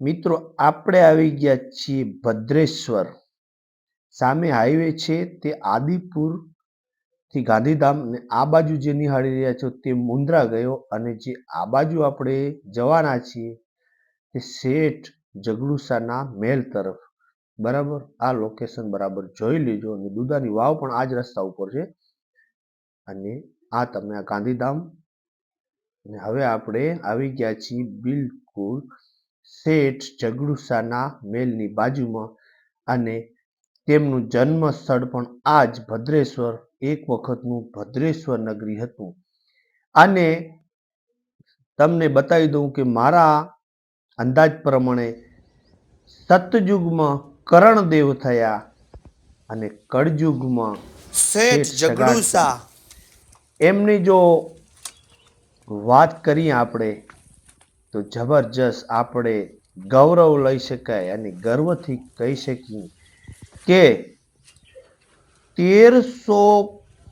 મિત્રો, આપણે આવી ગયા છીએ ભદ્રેશ્વર. સામે હાઈવે છે, તે આદિપુરથી ગાંધીધામ ને આ બાજુ જે નિહાળી રહ્યા છો, તે મુન્દ્રા ગયો અને જે આ બાજુ આપણે જવાના છીએ, તે શેઠ જગડુસાના મેલ તરફ. બરાબર? આ લોકેશન બરાબર જોઈ લેજો અને દુધાની વાવ પણ આ જ રસ્તા ઉપર છે. અને આ તમે આ ગાંધીધામ. અને હવે આપણે આવી ગયા છીએ બિલકુલ શેઠ જગડુસાના મેલની બાજુમાં અને તેમનું જન્મ સ્થળ પણ આ જ ભદ્રેશ્વર. એક વખતનું ભદ્રેશ્વર નગરી હતું. અને તમને બતાવી દઉં કે મારા અંદાજ પ્રમાણે સતયુગમાં કરણદેવ થયા અને કળયુગમાં શેઠ જગડુસા. એમની જો વાત કરીએ આપણે તો જબરજસ્ત આપણે ગૌરવ લઈ શકાય અને ગર્વથી કહી શકીએ કે તેરસો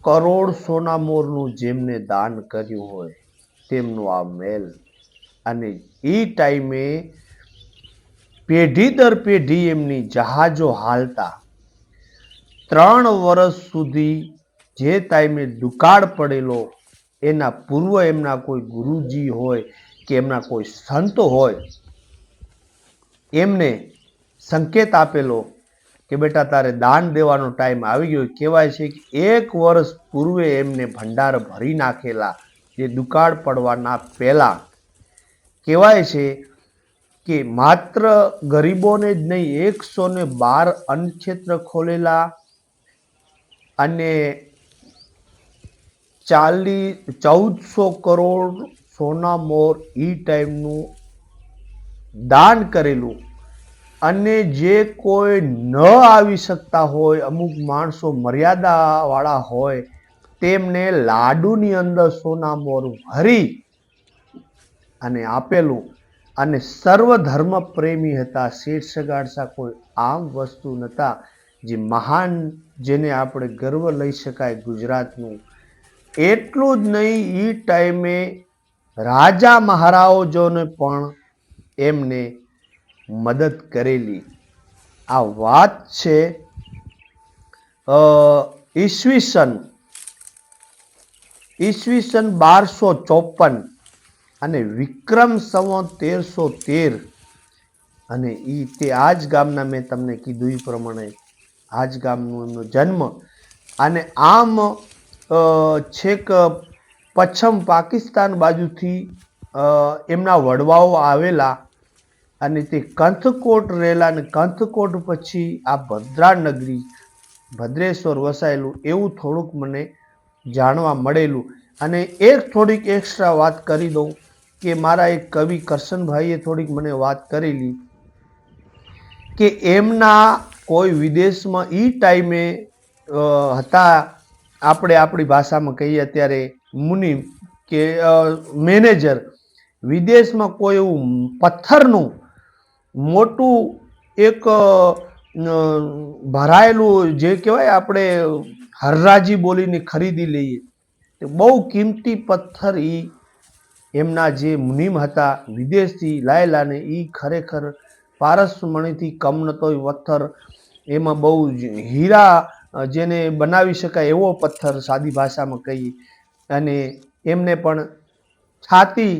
કરોડ સોના મોરનું જેમને દાન કર્યું હોય, તેમનું આ મેલ અને એ ટાઈમે પેઢી દર પેઢી એમની જહાજો હાલતા ત્રણ વર્ષ સુધી જે ટાઈમે દુકાળ પડેલો, એના પૂર્વ એમના કોઈ ગુરુજી હોય કે એમના કોઈ સંતો હોય, એમને સંકેત આપેલો કે બેટા તારે દાન દેવાનો ટાઈમ આવી ગયો. કહેવાય છે કે એક વર્ષ પૂર્વે એમને ભંડાર ભરી નાખેલા, જે દુકાળ પડવાના પહેલાં. કહેવાય છે કે માત્ર ગરીબોને જ નહીં, એકસો ને બાર અન્નક્ષેત્ર ખોલેલા અને ચાલીસ ચૌદસો કરોડ સોના મોર ઈ ટાઈમનું દાન કરેલું. અને જે કોઈ ન આવી શકતા હોય, અમુક માણસો મર્યાદાવાળા હોય, તેમને લાડુની અંદર સોના મોર ભરી અને આપેલું. અને સર્વ ધર્મ પ્રેમી હતા શેઠ સગાડસા કોઈ આમ વસ્તુ નહોતા, જે મહાન જેને આપણે ગર્વ લઈ શકાય ગુજરાતનું. એટલું જ નહીં એ ટાઈમે રાજા મહારાજોને પણ એમને મદદ કરેલી. આ વાત છે ઈસવીસન ઈસવીસન બારસો ચોપન અને વિક્રમ સંવત તેરસો તેર. અને એ તે આ જ ગામના મેં તમને કીધું એ પ્રમાણે આ જ ગામનો એમનો જન્મ. અને આમ છેક પશ્ચિમ પાકિસ્તાન બાજુથી એમના વડવાઓ આવેલા અને તે કંથકોટ રહેલા અને કંથકોટ પછી આ ભદ્રા નગરી, ભદ્રેશ્વર વસાયેલું એવું થોડુંક મને જાણવા મળેલું. અને એક થોડીક એક્સ્ટ્રા વાત કરી દઉં કે મારા એક કવિ કરશનભાઈએ થોડીક મને વાત કરેલી કે એમના કોઈ વિદેશમાં એ ટાઈમે હતા, આપણે આપણી ભાષામાં કહીએ અત્યારે મુનિ કે મેનેજર વિદેશમાં કોઈ એવું પથ્થરનું મોટું એક ભરાયેલું જે કહેવાય આપણે હરરાજી બોલીને ખરીદી લઈએ. તે બહુ કિંમતી પથ્થર એ એમના જે મુનિમ હતા વિદેશથી લાયેલા ને એ ખરેખર પારસમણીથી કમ નતો એ પથ્થર. એમાં બહુ હીરા જેને બનાવી શકાય એવો પથ્થર સાદી ભાષામાં કહીએ. અને એમને પણ છાતી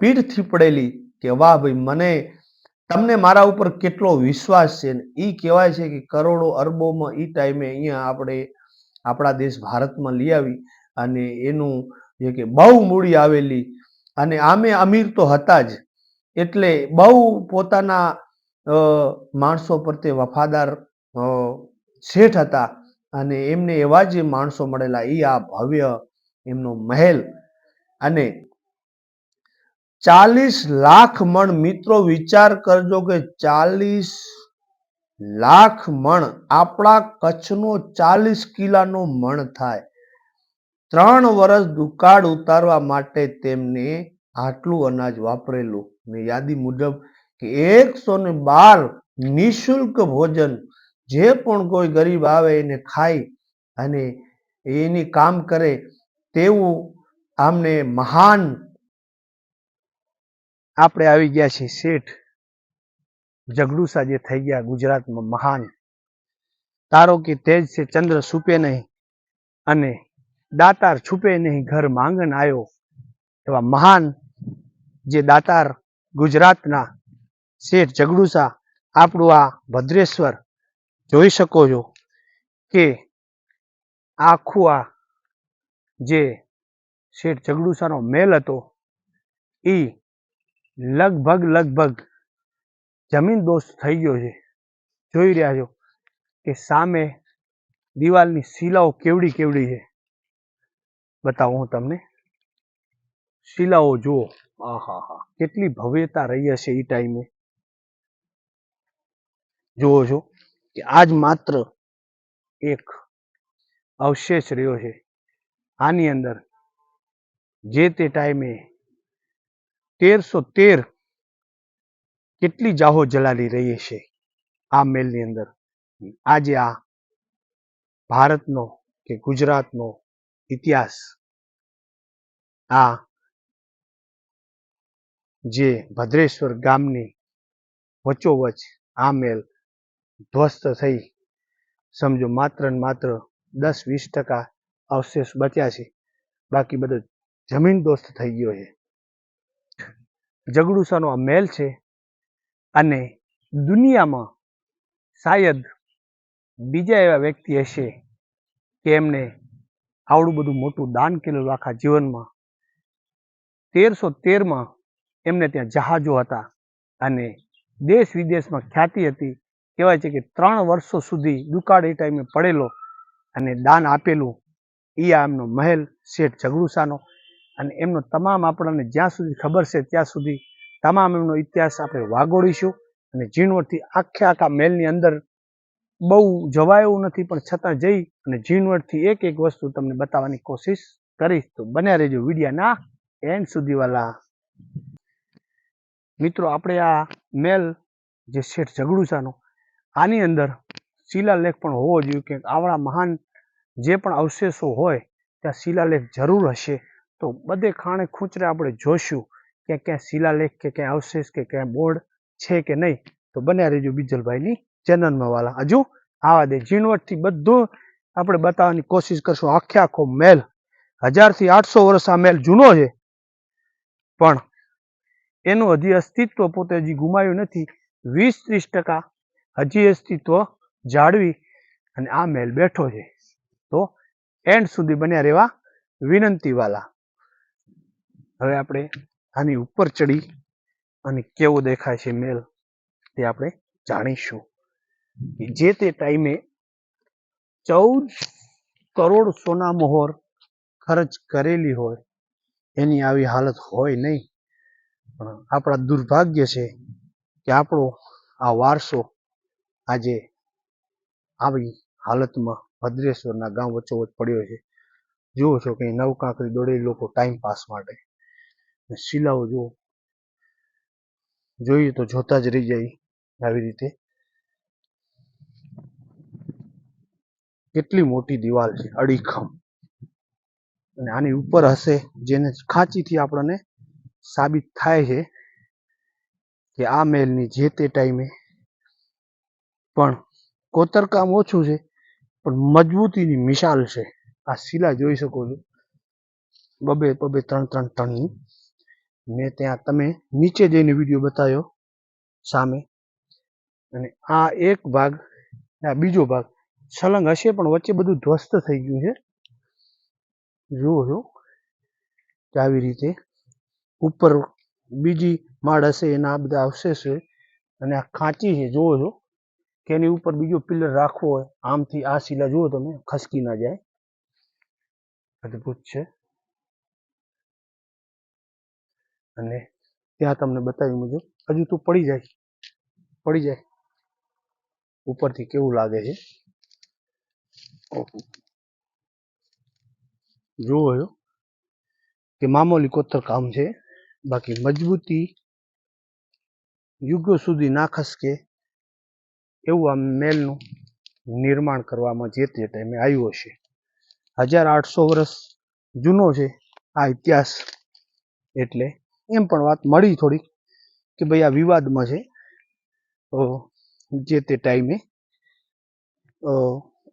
પીઠથી પડેલી કે, વાહ ભાઈ, મને તમને મારા ઉપર કેટલો વિશ્વાસ છે? ને એ કહેવાય છે કે કરોડો અરબોમાં એ ટાઈમે અહીંયા આપણે આપણા દેશ ભારતમાં લઈ આવી અને એનું જે કે બહુ મૂડી આવેલી અને આમે અમીર તો હતા જ. એટલે બહુ પોતાના માણસો માણસો પ્રત્યે વફાદાર શેઠ હતા. અને એમને એવા જે માણસો મળેલા એ આ ભવ્ય એમનો મહેલ. અને ચાલીસ લાખ મણ મિત્રો વિચાર કરજો કે ચાલીસ લાખ મણ આપણા કચ્છનો ચાલીસ કિલ્લાનો મણ થાય. ત્રણ વર્ષ દુકાળ ઉતારવા માટે તેમને આટલું અનાજ વાપરેલું. ને યાદી મુજબ કે એકસો ને બાર નિઃશુલ્ક ભોજન જે પણ કોઈ ગરીબ આવે એને ખાય અને એની કામ કરે તેવું આમને મહાન આપણે આવી ગયા છીએ શેઠ. જગડુસા જે થઈ ગયા ગુજરાતમાં મહાન. તારો કે તેજ છે ચંદ્ર સુપે નહીં અને દાતાર છુપે નહીં ઘર માંગન આવ્યો એવા મહાન જે દાતાર ગુજરાતના શેઠ જગડુસા આપણું આ ભદ્રેશ્વર જોઈ શકો છો કે આખું આ જે શેઠ જગડુસાનો મેલ હતો એ લગભગ લગભગ જમીન દોસ્ત થઈ ગયો છે. જોઈ રહ્યા છો કે સામે દિવાલની શિલાઓ કેવડી કેવડી છે. બતાવું હું તમને. શિલાઓ જુઓ. આહા હા કેટલી ભવ્યતા રહી હશે એ ટાઈમે જુઓ છો. કે આજ માત્ર એક અવશેષ રહ્યો છે. આની અંદર જે તે ટાઈમે તેરસો તેર કેટલી જાહો જલાલી રહી છે આ મેલની અંદર. આજે આ ભારતનો કે ગુજરાતનો ઇતિહાસ, આ જે ભદ્રેશ્વર ગામની વચોવચ આ મેલ ધ્વસ્ત થઈ. સમજો માત્ર ને માત્ર દસ વીસ ટકા અવશેષ બચ્યા છે. બાકી બધો જમીન દોસ્ત થઈ ગયો છે. જગડુસાનો આ મેલ છે અને દુનિયામાં શાયદ બીજા એવા વ્યક્તિ હશે કે એમને આવડું બધું મોટું દાન કરેલું આખા જીવનમાં. તેરસો તેરમાં એમને ત્યાં જહાજો હતા અને દેશ વિદેશમાં ખ્યાતિ હતી. કહેવાય છે કે ત્રણ વર્ષો સુધી દુકાળ એ ટાઈમે પડેલો અને દાન આપેલું. એ આ એમનો મહેલ શેઠ જગડુસાનો. અને એમનો તમામ આપણને જ્યાં સુધી ખબર છે ત્યાં સુધી તમામ એમનો ઇતિહાસ આપણે વાગોળીશું. અને ઝીણવટથી આખે આખા મહેલની અંદર બહુ જવાય એવું નથી, પણ છતાં જઈ અને ઝીણવટથી એક એક વસ્તુ તમને બતાવવાની કોશિશ કરીશ. તો બન્યા રહેજો વિડીયાના એન્ડ સુધી વાલા. મિત્રો, આપણે આ મેલ જે શેઠ ઝઘડુસાનો આની અંદર શિલાલેખ પણ હોવો જોઈએ કે આવડા મહાન જે પણ અવશેષો હોય, ત્યાં શિલાલેખ જરૂર હશે. તો બધે ખાણે ખૂંચરે આપણે જોશું કે ક્યાં શિલાલેખ કે ક્યાં અવશેષ કે ક્યાં બોર્ડ છે કે નહીં. તો બન્યા રહેજો બીજલભાઈની ચેનલમાં વાલા. હજુ આવા દે ઝીણવટથી બધું આપણે બતાવવાની કોશિશ કરશું. આખે આખો મેલ હજારથી આઠસો વર્ષ આ મેલ જૂનો છે. પણ એનું હજી અસ્તિત્વ પોતે હજી ગુમાવ્યું નથી. વીસ ત્રીસ ટકા હજી અસ્તિત્વ જાળવી અને આ મેલ બેઠો છે. તો એન્ડ સુધી બન્યા રહેવા વિનંતીવાલા. હવે આપણે આની ઉપર ચડી અને કેવો દેખાય છે મેલ તે આપણે જાણીશું. જે તે ટાઈમે ચૌદ કરોડ સોના મોહર ખર્ચ કરેલી હોય, એની આવી હાલત હોય નહીં. પણ આપણા દુર્ભાગ્ય છે કે આપણો આ વારસો આજે આવી હાલતમાં ભદ્રેશ્વરના ગામ વચ્ચોવચ પડ્યો છે. જુઓ છો કે નવકાંકરી દોડેલી લોકો ટાઈમ પાસ માટે. શિલાઓ જુઓ. જોઈએ તો જોતા જ રહી જાય આવી રીતે. કેટલી મોટી દિવાલ છે, અડીખમ. અને આની ઉપર હશે જેને ખાંચીથી આપણને સાબિત થાય છે કે આ મહેલની જે તે ટાઈમે પણ કોતરકામ ઓછું છે, પણ મજબૂતીની મિસાલ છે. આ શિલા જોઈ શકો છો. બબે બબે ત્રણ ત્રણ ટનની મેં ત્યાં તમે નીચે જઈને વીડિયો બતાવ્યો સામે. અને આ એક ભાગ, આ બીજો ભાગ, છલંગ હશે પણ વચ્ચે બધું ધ્વસ્ત થઈ ગયું છે. જુઓ છો કે આવી રીતે ઉપર બીજી માળ હશે, એના આ બધા અવશેષ છે અને આ ખાંચી છે. જુઓ છો. કે એની ઉપર બીજો પિલર રાખવો હોય, આમથી આ શિલા જુઓ તમે, ખસકી ના જાય. અદ્ભુત છે. અને ત્યાં તમને બતાવ્યું મુજબ, હજુ તો પડી જાય પડી જાય. ઉપરથી કેવું લાગે છે? ઓહો. જુઓ છો કે મામૂલી કોતર કામ છે. બાકી મજબૂતી યુગો સુધી ના ખસકે. એવું આ મહેલનું નિર્માણ કરવામાં જે તે ટાઈમે આવ્યું હશે. હજાર આઠસો વર્ષ જૂનો છે આ ઇતિહાસ. એટલે એમ પણ વાત મળી થોડીક કે ભાઈ આ વિવાદમાં છે જે તે ટાઈમે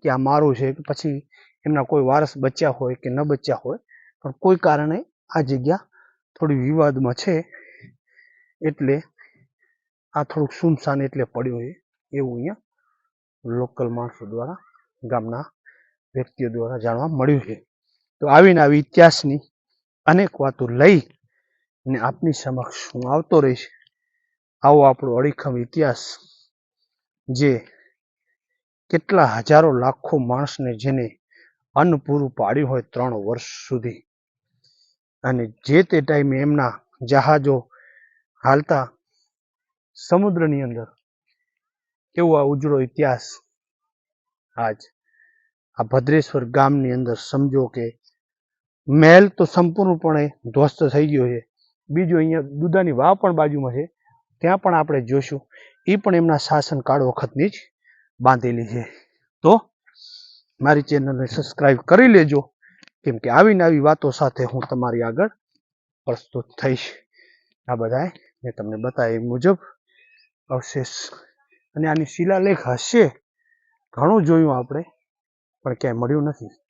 કે આ મારું છે કે પછી એમના કોઈ વારસ બચ્યા હોય કે ન બચ્યા હોય, પણ કોઈ કારણે આ જગ્યા થોડી વિવાદમાં છે. એટલે આ થોડુંક સુમસાન એટલે પડ્યું છે એવું અહીંયા લોકલ માણસો દ્વારા, ગામના વ્યક્તિઓ દ્વારા જાણવા મળ્યું છે. તો આવીને આવી ઇતિહાસની અનેક વાતો લઈ ને આપની સમક્ષ હું આવતો રહીશ. આવો આપણો અડીખમ ઇતિહાસ, જે કેટલા હજારો લાખો માણસને જેને અન્ન પૂરું પાડ્યું હોય ત્રણ વર્ષ સુધી. અને જે તે ટાઈમે એમના જહાજો હાલતા સમુદ્રની અંદર એવો આ ઉજળો ઇતિહાસ? આજ આ ભદ્રેશ્વર ગામની અંદર સમજો કે મહેલ તો સંપૂર્ણપણે ધ્વસ્ત થઈ ગયો છે. બીજું અહીંયા દુદાની વાવ પણ બાજુમાં છે. ત્યાં પણ આપણે જોઈશું એ પણ એમના શાસનકાળ વખતની જ બાંધેલી છે. તો મારી ચેનલને સબસ્ક્રાઈબ કરી લેજો. કેમ કે આવીને આવી વાતો સાથે હું તમારી આગળ પ્રસ્તુત થઈશ. આ બધાએ મેં તમને બતાવ્યા મુજબ અવશેષ અને આની શિલાલેખ હશે. ઘણું જોયું આપણે પણ ક્યાંય મળ્યું નથી.